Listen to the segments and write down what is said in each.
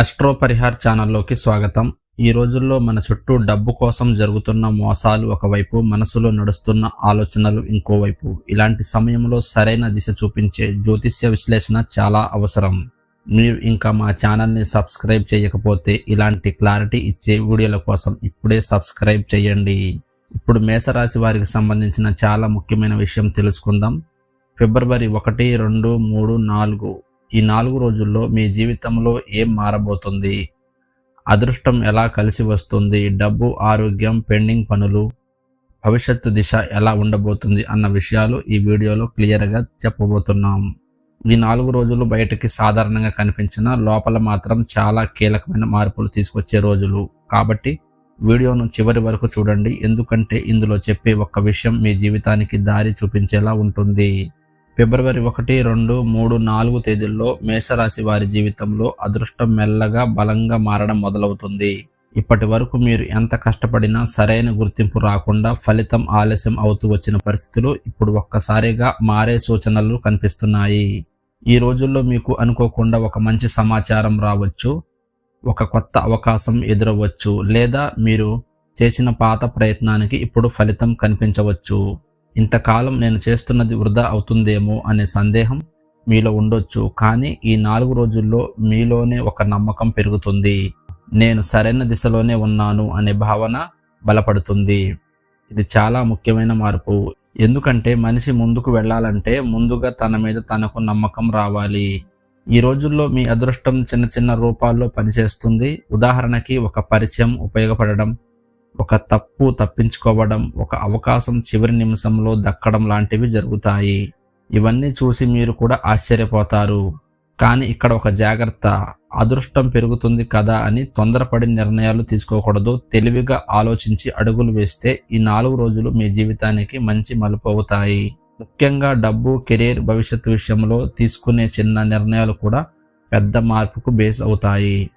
Astro Parihar ఛానల్లోకి స్వాగతం. ఈ రోజుల్లో మన చుట్టూ డబ్బు కోసం జరుగుతున్న మోసాలు ఒకవైపు మనసులో నడుస్తున్న ఆలోచనలు ఇంకోవైపు. ఇలాంటి సమయంలో సరైన దిశ చూపించే జ్యోతిష్య విశ్లేషణ చాలా అవసరం. మీరు ఇంకా మా ఛానల్ని సబ్స్క్రైబ్ చేయకపోతే ఇలాంటి క్లారిటీ ఇచ్చే వీడియోల కోసం ఇప్పుడే సబ్స్క్రైబ్ చేయండి. ఇప్పుడు మేషరాశి వారికి సంబంధించిన చాలా ముఖ్యమైన విషయం తెలుసుకుందాం. ఫిబ్రవరి ఒకటి రెండు మూడు నాలుగు. ఈ నాలుగు రోజుల్లో మీ జీవితంలో ఏం మారబోతుంది? అదృష్టం ఎలా కలిసి వస్తుంది? డబ్బు ఆరోగ్యం పెండింగ్ పనులు భవిష్యత్తు దిశ ఎలా ఉండబోతుంది అన్న విషయాలు ఈ వీడియోలో క్లియర్గా చెప్పబోతున్నాం. ఈ నాలుగు రోజులు బయటకి సాధారణంగా కనిపించిన లోపల మాత్రం చాలా కీలకమైన మార్పులు తీసుకొచ్చే రోజులు. కాబట్టి వీడియోను చివరి వరకు చూడండి. ఎందుకంటే ఇందులో చెప్పే ఒక్క విషయం మీ జీవితానికి దారి చూపించేలా ఉంటుంది. ఫిబ్రవరి ఒకటి రెండు మూడు నాలుగు తేదీల్లో మేషరాశి వారి జీవితంలో అదృష్టం మెల్లగా బలంగా మారడం మొదలవుతుంది. ఇప్పటి వరకు మీరు ఎంత కష్టపడినా సరైన గుర్తింపు రాకుండా ఫలితం ఆలస్యం అవుతూ వచ్చిన పరిస్థితులు ఇప్పుడు ఒక్కసారిగా మారే సూచనలు కనిపిస్తున్నాయి. ఈ రోజుల్లో మీకు అనుకోకుండా ఒక మంచి సమాచారం రావచ్చు ఒక కొత్త అవకాశం ఎదురవచ్చు లేదా మీరు చేసిన పాత ప్రయత్నానికి ఇప్పుడు ఫలితం కనిపించవచ్చు. ఇంతకాలం నేను చేస్తున్నది వృధా అవుతుందేమో అనే సందేహం మీలో ఉండొచ్చు కానీ ఈ నాలుగు రోజుల్లో మీలోనే ఒక నమ్మకం పెరుగుతుంది. నేను సరైన దిశలోనే ఉన్నాను అనే భావన బలపడుతుంది. ఇది చాలా ముఖ్యమైన మార్పు. ఎందుకంటే మనిషి ముందుకు వెళ్ళాలంటే ముందుగా తన మీద తనకు నమ్మకం రావాలి. ఈ రోజుల్లో మీ అదృష్టం చిన్న చిన్న రూపాల్లో పనిచేస్తుంది. ఉదాహరణకి ఒక పరిచయం ఉపయోగపడడం ఒక తప్పు తప్పించుకోవడం ఒక అవకాశం చివరి నిమిషంలో దక్కడం లాంటివి జరుగుతాయి. ఇవన్నీ చూసి మీరు కూడా ఆశ్చర్యపోతారు. కానీ ఇక్కడ ఒక జాగ్రత్త అదృష్టం పెరుగుతుంది కదా అని తొందరపడి నిర్ణయాలు తీసుకోకూడదు. తెలివిగా ఆలోచించి అడుగులు వేస్తే ఈ నాలుగు రోజులు మీ జీవితానికి మంచి మలుపు అవుతాయి. ముఖ్యంగా డబ్బు కెరీర్ భవిష్యత్తు విషయంలో తీసుకునే చిన్న నిర్ణయాలు కూడా పెద్ద మార్పుకు బేస్ అవుతాయి.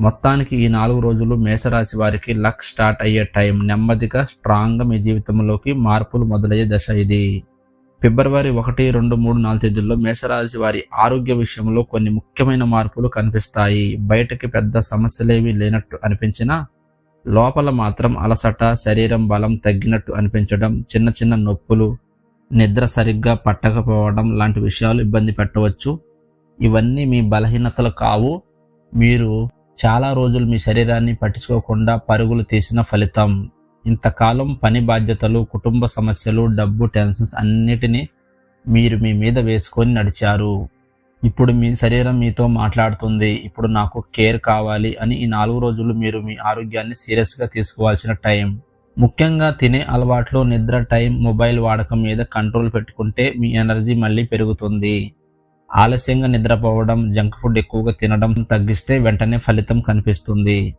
మొత్తానికి ఈ నాలుగు రోజులు మేషరాశి వారికి లక్ స్టార్ట్ అయ్యే టైం నెమ్మదిగా స్ట్రాంగ్గా మీ జీవితంలోకి మార్పులు మొదలయ్యే దశ ఇది. ఫిబ్రవరి ఒకటి రెండు మూడు నాలుగు తేదీల్లో మేషరాశి వారి ఆరోగ్య విషయంలో కొన్ని ముఖ్యమైన మార్పులు కనిపిస్తాయి. బయటకి పెద్ద సమస్యలేవి లేనట్టు అనిపించినా లోపల మాత్రం అలసట శరీరం బలం తగ్గినట్టు అనిపించడం చిన్న చిన్న నొప్పులు నిద్ర సరిగ్గా పట్టకపోవడం లాంటి విషయాలు ఇబ్బంది పెట్టవచ్చు. ఇవన్నీ మీ బలహీనతలు కావు. మీరు చాలా రోజులు మీ శరీరాన్ని పట్టించుకోకుండా పరుగులు తీసిన ఫలితం. ఇంతకాలం పని బాధ్యతలు కుటుంబ సమస్యలు డబ్బు టెన్షన్స్ అన్నిటినీ మీరు మీ మీద వేసుకొని నడిచారు. ఇప్పుడు మీ శరీరం మీతో మాట్లాడుతుంది. ఇప్పుడు నాకు కేర్ కావాలి అని ఈ నాలుగు రోజులు మీరు మీ ఆరోగ్యాన్ని సీరియస్గా తీసుకోవాల్సిన టైం. ముఖ్యంగా తినే అలవాట్లు నిద్ర టైం మొబైల్ వాడకం మీద కంట్రోల్ పెట్టుకుంటే మీ ఎనర్జీ మళ్ళీ పెరుగుతుంది. ఆలస్యంగా నిద్రపోవడం జంక్ ఫుడ్ ఎక్కువగా తినడం తగ్గిస్తే వెంటనే ఫలితం కనిపిస్తుంది.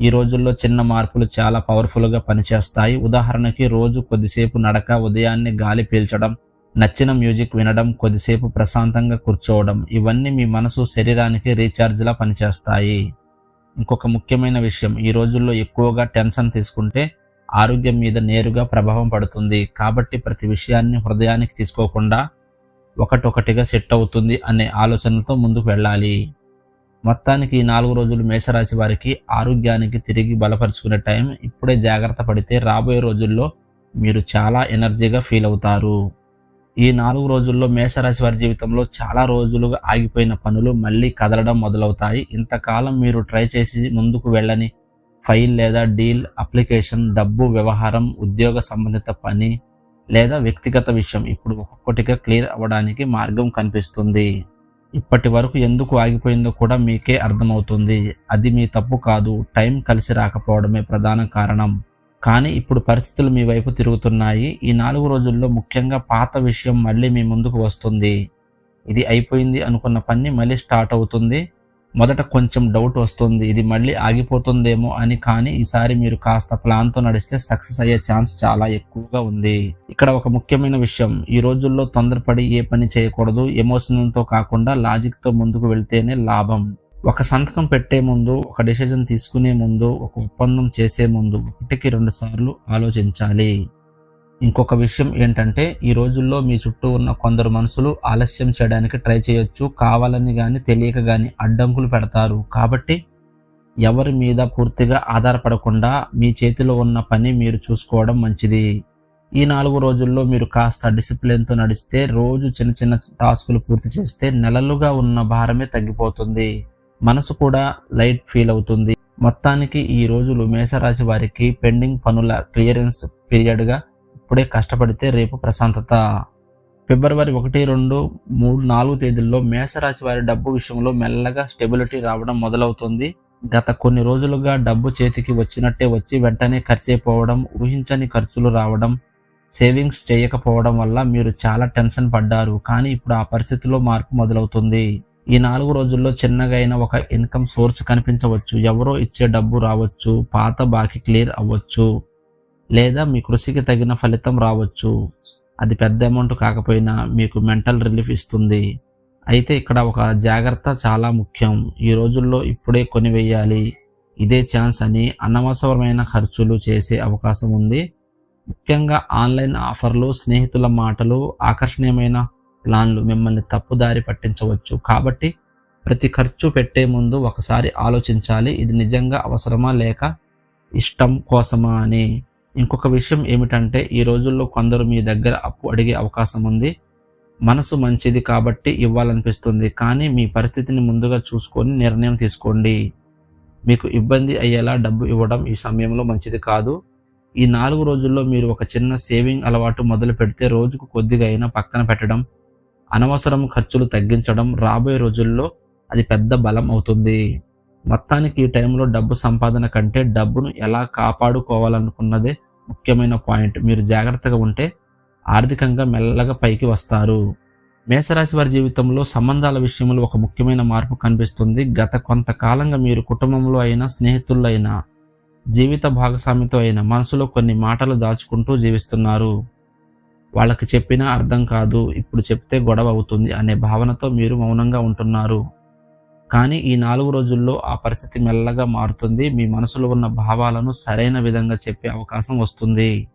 ఈ రోజుల్లో చిన్న మార్పులు చాలా పవర్ఫుల్గా పనిచేస్తాయి. ఉదాహరణకి రోజు కొద్దిసేపు నడక ఉదయాన్నే గాలి పీల్చడం నచ్చిన మ్యూజిక్ వినడం కొద్దిసేపు ప్రశాంతంగా కూర్చోవడం ఇవన్నీ మీ మనసు శరీరానికి రీఛార్జ్లా పనిచేస్తాయి. ఇంకొక ముఖ్యమైన విషయం ఈ రోజుల్లో ఎక్కువగా టెన్షన్ తీసుకుంటే ఆరోగ్యం మీద నేరుగా ప్రభావం పడుతుంది. కాబట్టి ప్రతి విషయాన్ని హృదయానికి తీసుకోకుండా ఒకటొకటిగా సెట్ అవుతుంది అనే ఆలోచనలతో ముందుకు వెళ్ళాలి. మొత్తానికి నాలుగు రోజులు మేషరాశి వారికి ఆరోగ్యానికి తిరిగి బలపరుచుకునే టైం. ఇప్పుడే జాగ్రత్త పడితే రాబోయే రోజుల్లో మీరు చాలా ఎనర్జీగా ఫీల్ అవుతారు. ఈ నాలుగు రోజుల్లో మేషరాశి వారి జీవితంలో చాలా రోజులుగా ఆగిపోయిన పనులు మళ్ళీ కదలడం మొదలవుతాయి. ఇంతకాలం మీరు ట్రై చేసి ముందుకు వెళ్ళని ఫైల్ లేదా డీల్ అప్లికేషన్ డబ్బు వ్యవహారం ఉద్యోగ సంబంధిత పని లేదా వ్యక్తిగత విషయం. ఇప్పుడు ఒక్కొక్కటిగా క్లియర్ అవ్వడానికి మార్గం కనిపిస్తుంది. ఇప్పటి వరకు ఎందుకు ఆగిపోయిందో కూడా మీకే అర్థమవుతుంది. అది మీ తప్పు కాదు. టైం కలిసి రాకపోవడమే ప్రధాన కారణం. కానీ ఇప్పుడు పరిస్థితులు మీ వైపు తిరుగుతున్నాయి. ఈ నాలుగు రోజుల్లో ముఖ్యంగా పాత విషయం మళ్ళీ మీ ముందుకు వస్తుంది. ఇది అయిపోయింది అనుకున్న పని మళ్ళీ స్టార్ట్ అవుతుంది. మొదట కొంచెం డౌట్ వస్తుంది ఇది మళ్ళీ ఆగిపోతుందేమో అని కానీ ఈసారి మీరు కాస్త ప్లాన్తో నడిస్తే సక్సెస్ అయ్యే ఛాన్స్ చాలా ఎక్కువగా ఉంది. ఇక్కడ ఒక ముఖ్యమైన విషయం ఈ రోజుల్లో తొందరపడి ఏ పని చేయకూడదు ఎమోషనల్తో కాకుండా లాజిక్తో ముందుకు వెళ్తేనే లాభం. ఒక సంతకం పెట్టే ముందు ఒక డిసిజన్ తీసుకునే ముందు ఒక ఒప్పందం చేసే ముందు ఒకటికి రెండు సార్లు ఆలోచించాలి. ఇంకొక విషయం ఏంటంటే ఈ రోజుల్లో మీ చుట్టూ ఉన్న కొందరు మనుషులు ఆలస్యం చేయడానికి ట్రై చేయొచ్చు. కావాలని కానీ తెలియక కానీ అడ్డంకులు పెడతారు. కాబట్టి ఎవరి మీద పూర్తిగా ఆధారపడకుండా మీ చేతిలో ఉన్న పని మీరు చూసుకోవడం మంచిది. ఈ నాలుగు రోజుల్లో మీరు కాస్త డిసిప్లిన్తో నడిస్తే రోజు చిన్న చిన్న టాస్కులు పూర్తి చేస్తే నెలలుగా ఉన్న భారమే తగ్గిపోతుంది. మనసు కూడా లైట్ ఫీల్ అవుతుంది. మొత్తానికి ఈ రోజులు మేషరాశి వారికి పెండింగ్ పనుల క్లియరెన్స్ పీరియడ్గా ఇప్పుడే కష్టపడితే రేపు ప్రశాంతత. ఫిబ్రవరి ఒకటి రెండు మూడు నాలుగు తేదీల్లో మేషరాశి వారి డబ్బు విషయంలో మెల్లగా స్టెబిలిటీ రావడం మొదలవుతుంది. గత కొన్ని రోజులుగా డబ్బు చేతికి వచ్చినట్టే వచ్చి వెంటనే ఖర్చైపోవడం ఊహించని ఖర్చులు రావడం సేవింగ్స్ చేయకపోవడం వల్ల మీరు చాలా టెన్షన్ పడ్డారు. కానీ ఇప్పుడు ఆ పరిస్థితిలో మార్పు మొదలవుతుంది. ఈ నాలుగు రోజుల్లో చిన్నగా అయిన ఒక ఇన్కమ్ సోర్స్ కనిపించవచ్చు. ఎవరో ఇచ్చే డబ్బు రావచ్చు. పాత బాకీ క్లియర్ అవ్వచ్చు. లేదా మీ కృషికి తగిన ఫలితం రావచ్చు. అది పెద్ద అమౌంట్ కాకపోయినా మీకు మెంటల్ రిలీఫ్ ఇస్తుంది. అయితే ఇక్కడ ఒక జాగ్రత్త చాలా ముఖ్యం. ఈ రోజుల్లో ఇప్పుడే కొనివేయాలి ఇదే ఛాన్స్ అని అనవసరమైన ఖర్చులు చేసే అవకాశం ఉంది. ముఖ్యంగా ఆన్లైన్ ఆఫర్లు స్నేహితుల మాటలు ఆకర్షణీయమైన ప్లాన్లు మిమ్మల్ని తప్పుదారి పట్టించవచ్చు. కాబట్టి ప్రతి ఖర్చు పెట్టే ముందు ఒకసారి ఆలోచించాలి. ఇది నిజంగా అవసరమా లేక ఇష్టం కోసమా అని ఇంకొక విషయం ఏమిటంటే ఈ రోజుల్లో కొందరు మీ దగ్గర అప్పు అడిగే అవకాశం ఉంది. మనసు మంచిది కాబట్టి ఇవ్వాలనిపిస్తుంది. కానీ మీ పరిస్థితిని ముందుగా చూసుకొని నిర్ణయం తీసుకోండి. మీకు ఇబ్బంది అయ్యేలా డబ్బు ఇవ్వడం ఈ సమయంలో మంచిది కాదు. ఈ నాలుగు రోజుల్లో మీరు ఒక చిన్న సేవింగ్ అలవాటు మొదలు పెడితే రోజుకు కొద్దిగా అయినా పక్కన పెట్టడం అనవసరం ఖర్చులు తగ్గించడం రాబోయే రోజుల్లో అది పెద్ద బలం అవుతుంది. మొత్తానికి ఈ టైంలో డబ్బు సంపాదన కంటే డబ్బును ఎలా కాపాడుకోవాలనుకున్నదే ముఖ్యమైన పాయింట్. మీరు జాగ్రత్తగా ఉంటే ఆర్థికంగా మెల్లగా పైకి వస్తారు. మేషరాశి వారి జీవితంలో సంబంధాల విషయంలో ఒక ముఖ్యమైన మార్పు కనిపిస్తుంది. గత కొంతకాలంగా మీరు కుటుంబంలో అయినా స్నేహితుల్లో అయినా జీవిత భాగస్వామితో అయినా మనసులో కొన్ని మాటలు దాచుకుంటూ జీవిస్తున్నారు. వాళ్ళకి చెప్పినా అర్థం కాదు. ఇప్పుడు చెప్తే గొడవ అవుతుంది అనే భావనతో మీరు మౌనంగా ఉంటున్నారు. కానీ ఈ నాలుగు రోజుల్లో ఆ పరిస్థితి మెల్లగా మారుతుంది. మీ మనసులో ఉన్న భావాలను సరైన విధంగా చెప్పే అవకాశం వస్తుంది.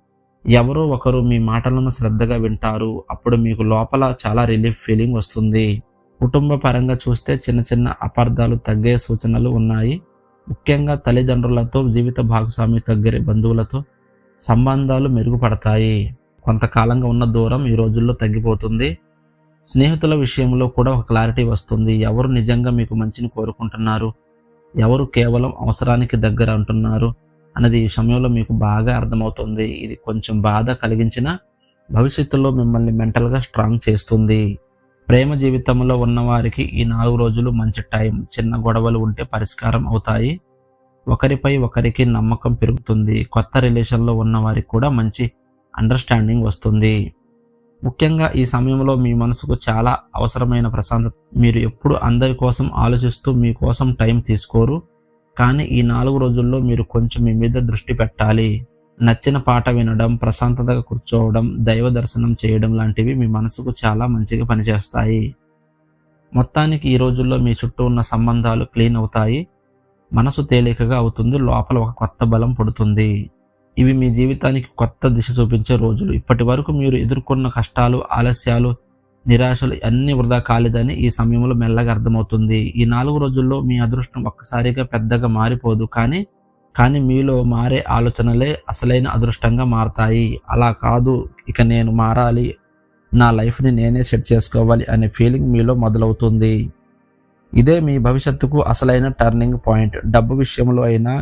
ఎవరో ఒకరు మీ మాటలను శ్రద్ధగా వింటారు. అప్పుడు మీకు లోపల చాలా రిలీఫ్ ఫీలింగ్ వస్తుంది. కుటుంబ పరంగా చూస్తే చిన్న చిన్న అపార్థాలు తగ్గే సూచనలు ఉన్నాయి. ముఖ్యంగా తల్లిదండ్రులతో జీవిత భాగస్వామి తగ్గరే బంధువులతో సంబంధాలు మెరుగుపడతాయి. కొంతకాలంగా ఉన్న దూరం ఈ రోజుల్లో తగ్గిపోతుంది. స్నేహితుల విషయంలో కూడా ఒక క్లారిటీ వస్తుంది. ఎవరు నిజంగా మీకు మంచిని కోరుకుంటున్నారు? ఎవరు కేవలం అవసరానికి దగ్గర అంటున్నారు అన్నది ఈ సమయంలో మీకు బాగా అర్థమవుతుంది. ఇది కొంచెం బాధ కలిగించిన భవిష్యత్తులో మిమ్మల్ని మెంటల్గా స్ట్రాంగ్ చేస్తుంది. ప్రేమ జీవితంలో ఉన్నవారికి ఈ నాలుగు రోజులు మంచి టైం చిన్న గొడవలు ఉంటే పరిష్కారం అవుతాయి. ఒకరిపై ఒకరికి నమ్మకం పెరుగుతుంది. కొత్త రిలేషన్లో ఉన్నవారికి కూడా మంచి అండర్స్టాండింగ్ వస్తుంది. ముఖ్యంగా ఈ సమయంలో మీ మనసుకు చాలా అవసరమైన ప్రశాంతత. మీరు ఎప్పుడు అందరి కోసం ఆలోచిస్తూ మీ కోసం టైం తీసుకోరు. కానీ ఈ నాలుగు రోజుల్లో మీరు కొంచెం మీ మీద దృష్టి పెట్టాలి. నచ్చిన పాట వినడం ప్రశాంతతగా కూర్చోవడం దైవ దర్శనం చేయడం లాంటివి మీ మనసుకు చాలా మంచిగా పనిచేస్తాయి. మొత్తానికి ఈ రోజుల్లో మీ చుట్టూ ఉన్న సంబంధాలు క్లీన్ అవుతాయి. మనసు తేలికగా అవుతుంది. లోపల ఒక కొత్త బలం పుడుతుంది. ఇవి మీ జీవితానికి కొత్త దిశ చూపించే రోజులు. ఇప్పటి వరకు మీరు ఎదుర్కొన్న కష్టాలు ఆలస్యాలు నిరాశలు అన్ని వృధా కాలేదని ఈ సమయంలో మెల్లగా అర్థమవుతుంది. ఈ నాలుగు రోజుల్లో మీ అదృష్టం ఒక్కసారిగా పెద్దగా మారిపోదు కానీ కానీ మీలో మారే ఆలోచనలే అసలైన అదృష్టంగా మారతాయి. అలా కాదు ఇక నేను మారాలి నా లైఫ్ని నేనే సెట్ చేసుకోవాలి అనే ఫీలింగ్ మీలో మొదలవుతుంది. ఇదే మీ భవిష్యత్తుకు అసలైన టర్నింగ్ పాయింట్. డబ్బు విషయంలో అయినా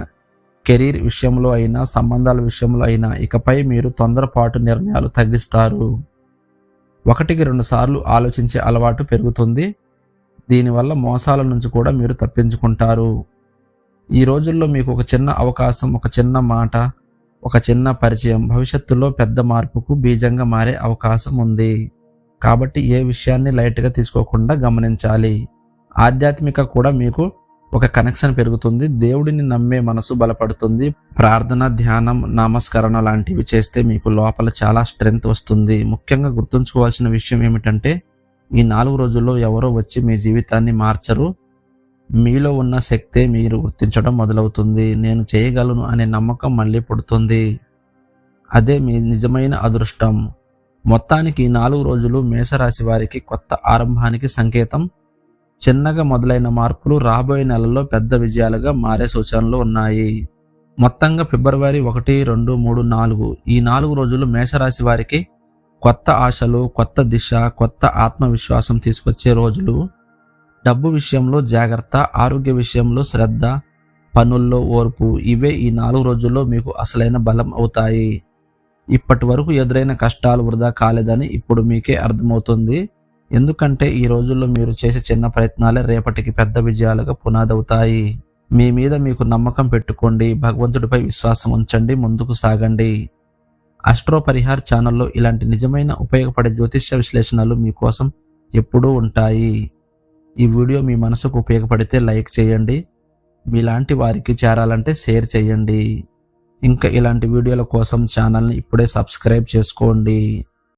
కెరీర్ విషయంలో అయినా సంబంధాల విషయంలో అయినా ఇకపై మీరు తొందరపాటు నిర్ణయాలు తగ్గిస్తారు. ఒకటికి రెండు సార్లు ఆలోచించే అలవాటు పెరుగుతుంది. దీనివల్ల మోసాల నుంచి కూడా మీరు తప్పించుకుంటారు. ఈ రోజుల్లో మీకు ఒక చిన్న అవకాశం ఒక చిన్న మాట ఒక చిన్న పరిచయం భవిష్యత్తులో పెద్ద మార్పుకు బీజంగా మారే అవకాశం ఉంది. కాబట్టి ఏ విషయాన్ని లైట్గా తీసుకోకుండా గమనించాలి. ఆధ్యాత్మిక కూడా మీకు ఒక కనెక్షన్ పెరుగుతుంది. దేవుడిని నమ్మే మనసు బలపడుతుంది. ప్రార్థన ధ్యానం నామస్కరణ లాంటివి చేస్తే మీకు లోపల చాలా స్ట్రెంగ్త్ వస్తుంది. ముఖ్యంగా గుర్తుంచుకోవాల్సిన విషయం ఏమిటంటే ఈ నాలుగు రోజుల్లో ఎవరో వచ్చి మీ జీవితాన్ని మార్చరు. మీలో ఉన్న శక్తే మీరు గుర్తించడం మొదలవుతుంది. నేను చేయగలను అనే నమ్మకం మళ్ళీ పుడుతుంది. అదే మీ నిజమైన అదృష్టం. మొత్తానికి ఈ నాలుగు రోజులు మేషరాశి వారికి కొత్త ఆరంభానికి సంకేతం. చిన్నగా మొదలైన మార్పులు రాబోయే నెలల్లో పెద్ద విజయాలుగా మారే సూచనలు ఉన్నాయి. మొత్తంగా ఫిబ్రవరి ఒకటి రెండు మూడు నాలుగు. ఈ నాలుగు రోజులు మేషరాశి వారికి కొత్త ఆశలు కొత్త దిశ కొత్త ఆత్మవిశ్వాసం తీసుకొచ్చే రోజులు. డబ్బు విషయంలో జాగ్రత్త ఆరోగ్య విషయంలో శ్రద్ధ పనుల్లో ఓర్పు ఇవే ఈ నాలుగు రోజుల్లో మీకు అసలైన బలం అవుతాయి. ఇప్పటి వరకు ఎదురైన కష్టాలు వృధా కాలేదని ఇప్పుడు మీకే అర్థమవుతుంది. ఎందుకంటే ఈ రోజుల్లో మీరు చేసే చిన్న ప్రయత్నాలే రేపటికి పెద్ద విజయాలుగా పునాదవుతాయి. మీ మీద మీకు నమ్మకం పెట్టుకోండి. భగవంతుడిపై విశ్వాసం ఉంచండి. ముందుకు సాగండి. అస్ట్రో పరిహార్ ఛానల్లో ఇలాంటి నిజమైన ఉపయోగపడే జ్యోతిష్య విశ్లేషణలు మీకోసం ఎప్పుడూ ఉంటాయి. ఈ వీడియో మీ మనసుకు ఉపయోగపడితే లైక్ చేయండి. మీలాంటి వారికి చేరాలంటే షేర్ చేయండి. ఇంకా ఇలాంటి వీడియోల కోసం ఛానల్ని ఇప్పుడే సబ్స్క్రైబ్ చేసుకోండి.